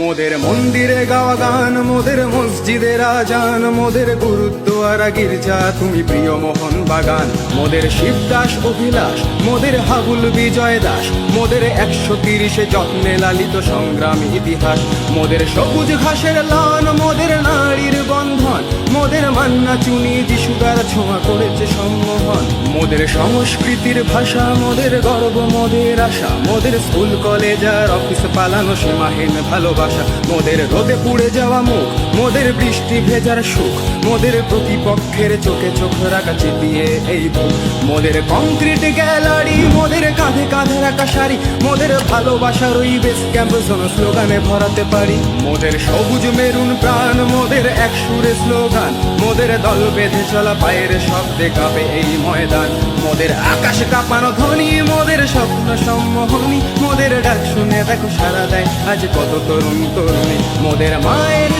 মোদের মন্দিরে গাওয়া গান, মোদের মসজিদের আজান মোদের গুরুদ্বারা গির্জা, তুমি প্রিয় মোহন বাগান। মোদের শিবদাস অভিলাষ, মোদের হাবুল বিজয় দাস, মোদের একশো তিরিশে যত্নে লালিত সংগ্রাম ইতিহাস। মোদের সবুজ ঘাসের লান, মোদের নারীর বন্ধন, মোদের মান্না চুনি যিশুদার ছোঁয়া করেছে সম্মোহন। মোদের সংস্কৃতির ভাষা মোদের গর্ব মোদের আশা মোদের স্কুল, কলেজ আর অফিস পালানো সীমাহীন ভালোবাসা। মোদের রোদে পুড়ে যাওয়া মুখ মোদের বৃষ্টি ভেজার সুখ মোদের প্রতিপক্ষের চোখে চোখ রাখা চিপিয়ে এই বুক মোদের কংক্রিট গ্যালারি মোদের কাঁধে কাঁধে রাখা শাড়ি মোদের ভালোবাসার ওই বেস ক্যাম্প স্লোগানে ভরাতে পারি। মোদের সবুজ মেরুন প্রাণ মোদের এক সুরে স্লোগান, মোদের দল বেঁধে চলা পায়ের শব্দে কাঁপে এই ময়দান। মোদের আকাশ কাঁপানো ধ্বনি, মোদের স্বপ্ন সম্মোহনী, মোদের ডাক শুনে দেখো সারা দেয়, আজ কত তরুণ তরুণী। মোদের মায়ের